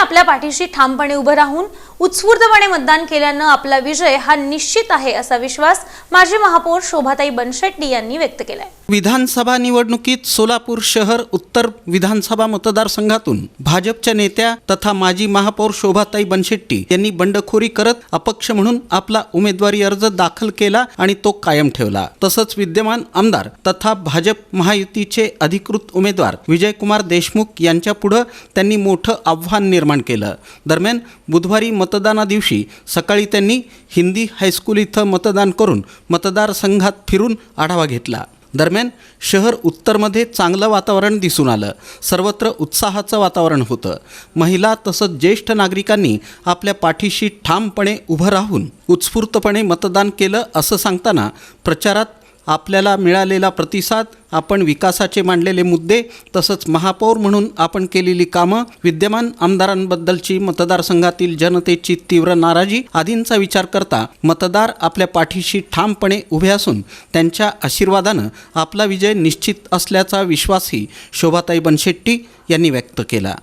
आपल्या पाठीशी ठामपणे उभं राहून उत्स्फूर्तपणे मतदान केल्यानं आपला विजय हा निश्चित आहे असा विश्वास माजी महापौर शोभाताई बनशेट्टी यांनी व्यक्त केलाय. विधानसभा निवडणुकीत सोलापूर शहर उत्तर विधानसभा मतदारसंघातून भाजपच्या नेत्या तथा माजी महापौर शोभाताई बनशेट्टी यांनी बंडखोरी करत अपक्ष म्हणून आपला उमेदवारी अर्ज दाखल केला आणि तो कायम ठेवला. तसंच विद्यमान आमदार तथा भाजप महायुतीचे अधिकृत उमेदवार विजयकुमार देशमुख यांच्या पुढं त्यांनी मोठं आव्हान निर्माण केलं. दरम्यान बुधवारी मत मतदानादिवशी सकाळी त्यांनी हिंदी हायस्कूल इथं मतदान करून मतदारसंघात फिरून आढावा घेतला. दरम्यान शहर उत्तरमध्ये चांगलं वातावरण दिसून आलं. सर्वत्र उत्साहाचं वातावरण होतं. महिला तसंच ज्येष्ठ नागरिकांनी आपल्या पाठीशी ठामपणे उभं राहून उत्स्फूर्तपणे मतदान केलं असं सांगताना प्रचारात आपल्याला मिळालेला प्रतिसाद आपण विकासाचे मांडलेले मुद्दे तसंच महापौर म्हणून आपण केलेली कामं विद्यमान आमदारांबद्दलची मतदारसंघातील जनतेची तीव्र नाराजी आदींचा विचार करता मतदार आपल्या पाठीशी ठामपणे उभे असून त्यांच्या आशीर्वादानं आपला विजय निश्चित असल्याचा विश्वासही शोभाताई बनशेट्टी यांनी व्यक्त केला.